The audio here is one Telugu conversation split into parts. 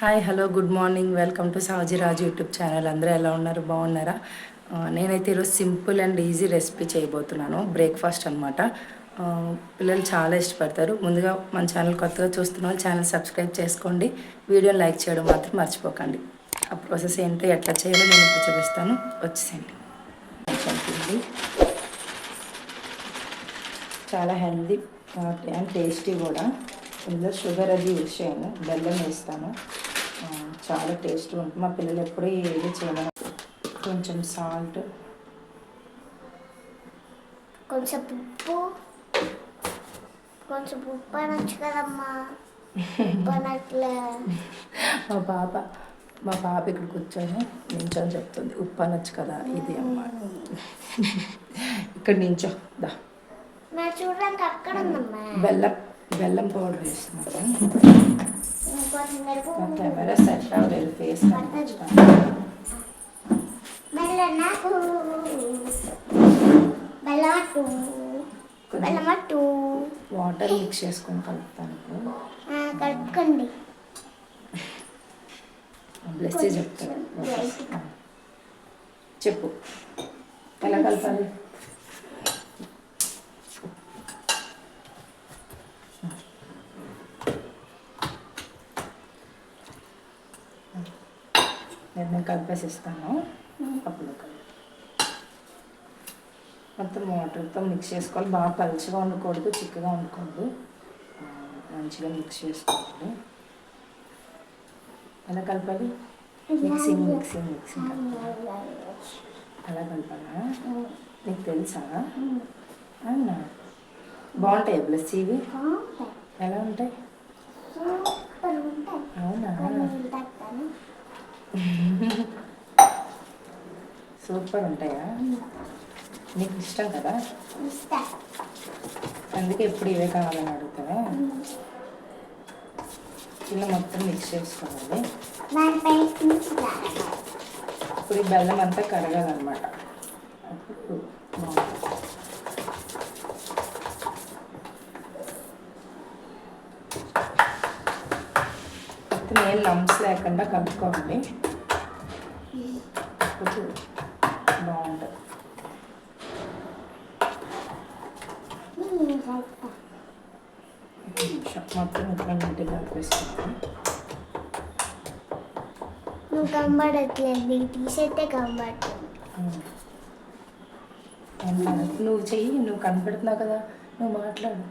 Hi hello good morning welcome to Saji Raju YouTube channel అందరూ ఎలా ఉన్నారు? బాగున్నారా? నేనైతే ఈరోజు సింపుల్ అండ్ ఈజీ రెసిపీ చేయబోతున్నాను. బ్రేక్ఫాస్ట్ అనమాట పిల్లలు చాలా ఇష్టపడతారు. ముందుగా మన ఛానల్ కొత్తగా చూస్తున్న వాళ్ళు ఛానల్ సబ్స్క్రైబ్ చేసుకోండి. వీడియోని లైక్ చేయడం మాత్రం మర్చిపోకండి. ఆ ప్రాసెస్ ఏంటో ఎట్లా చేయాలో నేను ఇప్పుడు చూపిస్తాను. వచ్చేసేయండి. చాలా హెల్దీ అండ్ టేస్టీ కూడా. ఇందులో షుగర్ అది యూజ్ చేయను. బెల్లం వేస్తాను. చాలా టేస్టీ ఉంటుంది. మా పిల్లలు ఎప్పుడూ ఏది చేయమని కొంచెం సాల్ట్. కొంచెం ఉప్పు. కొంచెం ఉప్పు అనొచ్చు కదమ్మా. మా పాప మా పాప ఇక్కడ కూర్చొని నించొని చెప్తుంది. ఉప్పు అనొచ్చు కదా ఇది అమ్మ. ఇక్కడ నించో. దా. నా చూడడానికి అక్కడ బెల్లం బెల్లం పౌడర్ మా కెమెరా సెట్ అవ్వలేదు ఫేస్ బెల్లనకు బెల్లమట్టు బెల్లమట్టు వాటర్ మిక్స్ చేసుకొని కలుపుతాను కలుపుకోండి బ్లెస్ చెప్తాను చెప్పు ఎలా కలపాలి నేను కలిపేసిస్తాను. అప్పుడు కలుపు. మొత్తం వాటర్తో మిక్స్ చేసుకోవాలి. బాగా పలుచగా ఉండకూడదు చిక్కగా ఉండకూడదు. మంచిగా మిక్స్ చేసుకోవాలి. ఎలా కలపాలి? Mixing mixing mixing. అలా కలపాలా? నీకు తెలుసా? అవునా? బాగుంటాయి ప్లస్ ఇవి? ఎలా ఉంటాయి? అవునా? సూపర్ ఉంటాయా? నీకు ఇష్టం కదా? అందుకే ఎప్పుడు ఇవే కావాలని అడుగుతావా? ఇలా మొత్తం మిక్స్ చేసుకోవాలి. ఇప్పుడు ఈ బెల్లం అంతా కరగాలన్నమాట. అప్పుడు మొత్తం ఏం లంప్స్ లేకుండా కలుపుకోవాలి అప్పుడు బాగుంటుంది ఉమ్, రైతా. ఒక నిమిషం మొత్తం ఇట్లా నీట్గా కలిపేసుకోవాలి నువ్వు కనబడట్లేదు తీసైతే కనబడుతుంది. నువ్వు చెయ్యి నువ్వు కనపెడుతున్నావు కదా నువ్వు మాట్లాడు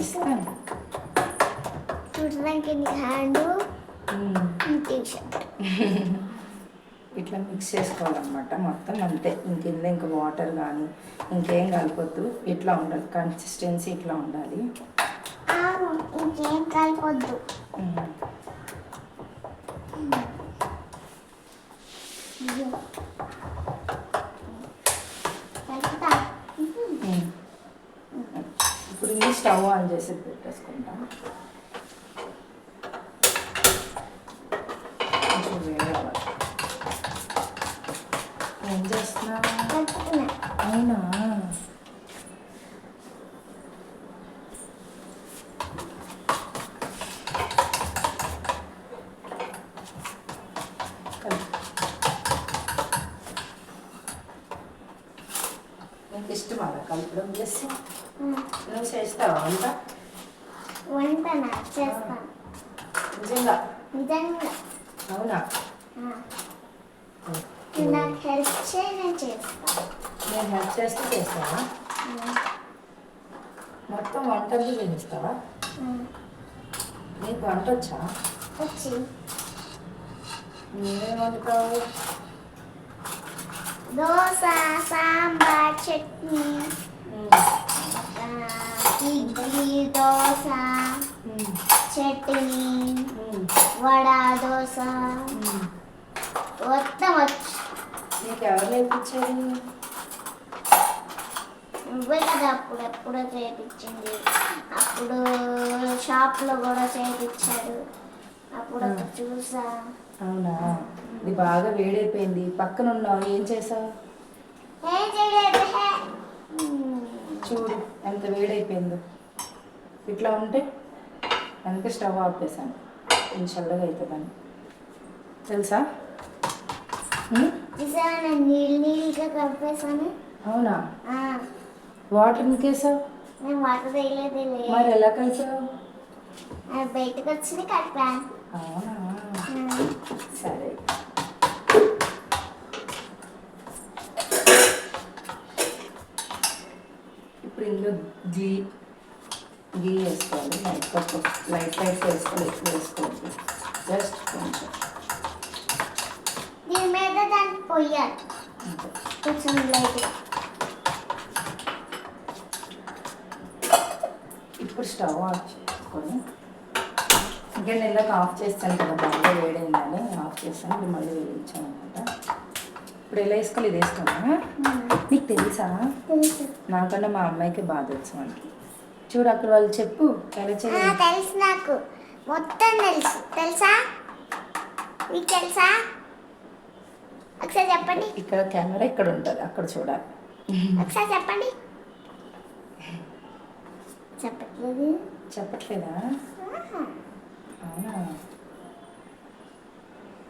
ఇస్తాను. చూడడానికి నీ హ్యాండ్. T shirt. ఇట్లా మిక్స్ చేసుకోవాలన్నమాట మొత్తం అంతే. ఇంకింద ఇంకా వాటర్ కానీ ఇంకేం కలపొద్దు. ఇట్లా ఉండాలి. కన్సిస్టెన్సీ ఇట్లా ఉండాలి. ఇంకేం కలపొద్దు. ఇప్పుడు స్టవ్ ఆన్ చేసి పెట్టేసుకుంటా కొంచెం వేడి అవ్వాలి. ఏం చేస్తున్నా కలుపుతున్నా అవునా కలుపు. నీకు ఇష్టమా అలా కలపడం చేసి ఉమ్. నువ్వు చేస్తావా అంత వంట నాకు చేస్తాను నిజంగా నిజంగా అవునా ఆ. నువ్వు నాకు హెల్ప్ చేయి నేను చేస్తాను నేను హెల్ప్ చేస్తే చేస్తావా ఉమ్. మొత్తం వంట అంతా చేస్తావా ఉమ్. నీకు వంట వచ్చా వచ్చి నేనేం వండుతావు దోశ సాంబార్ చట్నీ. ఆ, ఇడ్లీ దోశ. చట్నీ. వడ దోశ. మొత్తం వచ్చు నీకు ఎవరు నేర్పించారు? నువ్వే కదా అప్పుడు ఎప్పుడో చేయించింది అప్పుడు షాప్లో కూడా చేయించాడు అప్పుడు అక్కడ చూసా. అవునా? ఇది బాగా వేడైపోయింది. పక్కన ఉన్నావు. ఏం చేసావు? ఏం చేయలేదు. హే. ఉమ్. చూడు ఎంత వేడైపోయిందో. ఇట్లా ఉంటే అందుకే స్టవ్ ఆపేసాను కొంచెం చల్లగా అవుతుందని తెలుసా? అవునా? ఆ, వాటర్ ఇంకేసావు మరి ఎలా కలిసావు? బయటకు వచ్చి కలిపాను అవునా? ఆ, సరే. ఇప్పుడు ఇందులో గీ వేసుకోవాలి లైట్ కొంచెం లైట్ లైట్ వేసుకోవాలి ఎక్కువ వేసుకోవద్దు జస్ట్ కొంచెం దీని మీద దాన్ని పొయ్యాలి అంతే కొంచెం లైట్గా ఇప్పుడు స్టవ్ ఆఫ్ చేసుకొని ఇంకా ఇందాక ఆఫ్ చేస్తాను కదా బాగా వేడైందని ఆఫ్ చేస్తాను. ఇప్పుడు మళ్ళీ వేయించాను అనమాట ఇప్పుడు ఎలా వేసుకోవాలి? ఇది వేసుకోనా? నీకు తెలుసా? నాకన్నా మా అమ్మాయికి బాగా తెలుసు మనకి. చూడు అక్కడ వాళ్ళు చెప్పు ఎలా తెలుసు నాకు. మొత్తం తెలుసు. తెలుసా? మీకు తెలుసా? ఒకసారి చెప్పండి. ఇక్కడ కెమెరా ఇక్కడ ఉంటుంది అక్కడ చూడాలి. ఒకసారి చెప్పండి. చెప్పట్లేదు? చెప్పట్లేదా. అవునా?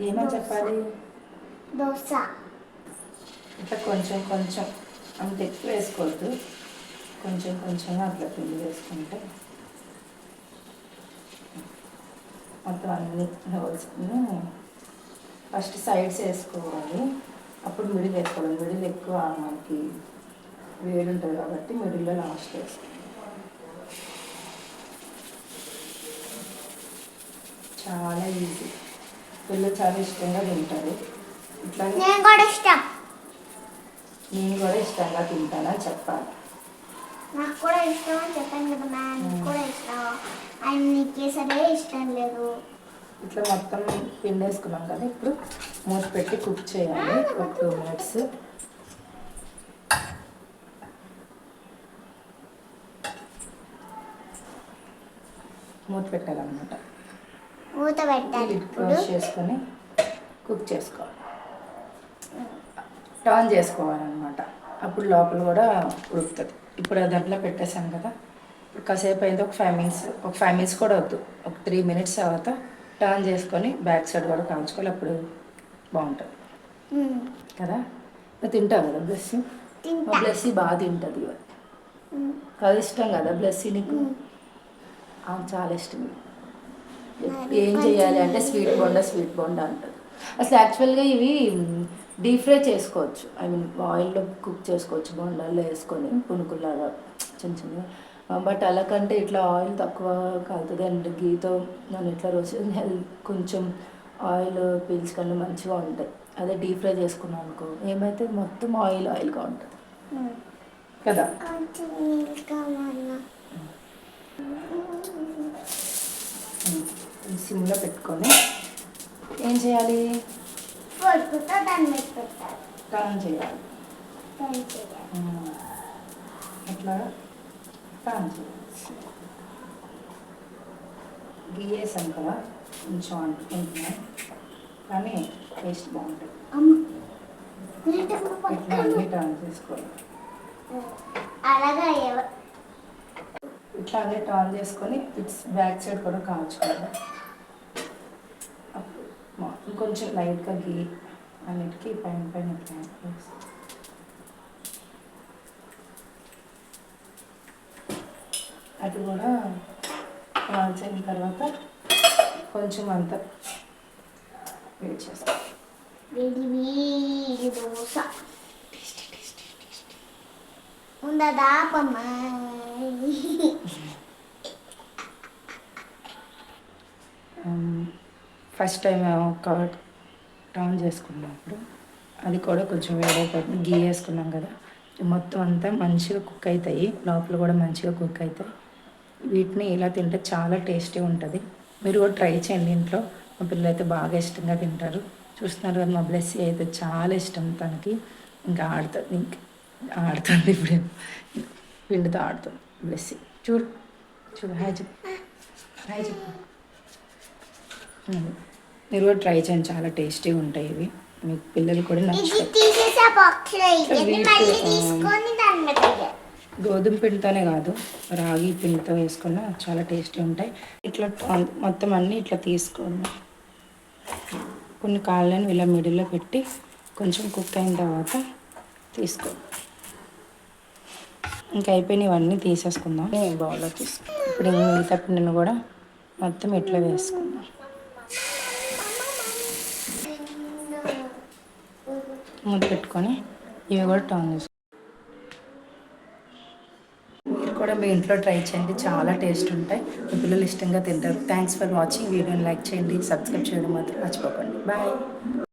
ఏమని చెప్పాలి? దోశ. ఇట్లా కొంచెం కొంచెం అంత ఎక్కువ వేసుకోవద్దు. కొంచెం కొంచెంగా అట్లా పిండి వేసుకుంటే మొత్తం అన్ని హోల్స్ ఫస్ట్ సైడ్స్ వేసుకోవాలి అప్పుడు మిడిల్ వేసుకోవాలి. మిడిల్ ఎక్కువ మనకి వేడి ఉంటుంది కాబట్టి మిడిల్లో లాస్ట్ వేసుకోవాలి. చాలా ఈజీ. పిల్లలు చాలా ఇష్టంగా తింటారు. ఇట్లానే నేను కూడా ఇష్టం. నేను కూడా ఇష్టంగా తింటానని చెప్పాలి. నాకు కూడా ఇష్టం అని చెప్పాను కదా మా ఆయనకి కూడా ఇష్టం. ఆయన నీకే సరే ఇష్టం లేదు. ఇట్లా మొత్తం పిండి వేసుకున్నాం కదా ఇప్పుడు మూత పెట్టి కుక్ చేయాలి. ఒక టూ మినిట్స్. మూత పెట్టాలన్నమాట. మూత పెట్టాలి. క్లోజ్ చేసుకొని కుక్ చేసుకోవాలి. టర్న్ చేసుకోవాలన్నమాట. అప్పుడు లోపల కూడా ఉడుకుతుంది. ఇప్పుడు అది అట్లా పెట్టేసాం కదా. ఇప్పుడు కాసేపు అయింది ఒక ఫైవ్ మినిట్స్ ఒక ఫైవ్ మినిట్స్ కూడా వద్దు. ఒక త్రీ మినిట్స్ తర్వాత టర్న్ చేసుకొని బ్యాక్ సైడ్ కూడా కాల్చుకోవాలి అప్పుడు బాగుంటుంది. కదా? నువ్వు తింటావు కదా బ్లెస్సీ బ్లెస్సీ బాగా తింటుంది అది ఇష్టం కదా బ్లెస్సీ నీకు? చాలా ఇష్టం. ఏం చేయాలి అంటే స్వీట్ బొండా స్వీట్ బొండా అంటది. అసలు యాక్చువల్గా ఇవి డీప్ ఫ్రై చేసుకోవచ్చు. ఐ మీన్ ఆయిల్లో కుక్ చేసుకోవచ్చు బొండాల్లో వేసుకొని పునుకులాగా చిన్న చిన్న బట్ అలా కంటే ఇట్లా ఆయిల్ తక్కువ కలుతుంది అండ్ గీతో నన్ను ఇట్లా రోజు కొంచెం ఆయిల్ పీల్చుకొని మంచిగా ఉంటాయి. అదే డీప్ ఫ్రై చేసుకున్నాను అనుకో ఏమైతే మొత్తం ఆయిల్ ఆయిల్గా ఉంటుంది. కదా? సిమ్లో పెట్టుకొని ఏం చేయాలి? టర్న్ చేయాలి. అట్లా చేయాలి గీయేసాం కదా కొంచెం అంటుకుంటున్నాయి కానీ టేస్ట్ బాగుంటుంది. ఇట్లా అన్ని టర్న్ చేసుకోవాలి? ఇట్లా అన్ని టర్న్ చేసుకొని ఇట్స్ బ్యాక్ సైడ్ కూడా కాల్చుకోవాలి. ఇంకొంచెం లైట్గా గీ అన్నిటికీ పైన పైన ఇట్లా అది కూడా కాల్చిన తర్వాత కొంచెం అంత వేడి చేస్తాం. Dosa. First time curd turn చేసుకున్నప్పుడు అది కూడా కొంచెం వేడైపోతుంది గీ వేసుకున్నాం కదా. మొత్తం అంతా మంచిగా కుక్ అవుతాయి. లోపల కూడా మంచిగా కుక్ అవుతాయి. వీటిని ఇలా తింటే చాలా టేస్టీ ఉంటుంది. మీరు కూడా ట్రై చేయండి ఇంట్లో. మా పిల్లలు అయితే బాగా ఇష్టంగా తింటారు. చూస్తున్నారు కదా మా బ్లెస్సీ అయితే చాలా ఇష్టం తనకి. ఇంకా ఆడుతుంది ఇంక ఆడుతుంది ఇప్పుడు. పిండితో ఆడుతుంది బ్లెస్సీ. చూడు చూడు హాయ్ చెప్పు. హాయ్ చెప్పు. మీరు కూడా ట్రై చేయండి. చాలా టేస్టీగా ఉంటాయి ఇవి. మీకు పిల్లలు కూడా నచ్చుతాయి. గోధుమ పిండితోనే కాదు రాగి పిండితో వేసుకున్నా చాలా టేస్టీ ఉంటాయి. ఇట్లా మొత్తం అన్నీ ఇట్లా తీసుకోండి. కొన్ని కాళ్ళని ఇలా మిడిల్లో పెట్టి కొంచెం కుక్ అయిన తర్వాత తీసుకో ఇంకా అయిపోయినవన్నీ తీసేసుకుందాం. నేను బౌల్లో తీసుకుందాం ఇప్పుడు మిగతా పిండిని కూడా మొత్తం ఇట్లా వేసుకుందాం. మూత పెట్టుకొని ఇవి కూడా టర్న్ చేసుకో మీరు కూడా మీ ఇంట్లో ట్రై చేయండి. చాలా టేస్ట్ ఉంటాయి. మీ పిల్లలు ఇష్టంగా తింటారు. థ్యాంక్స్ ఫర్ వాచింగ్ వీడియోని లైక్ చేయండి. సబ్స్క్రైబ్ చేయడం మాత్రం మర్చిపోకండి. బాయ్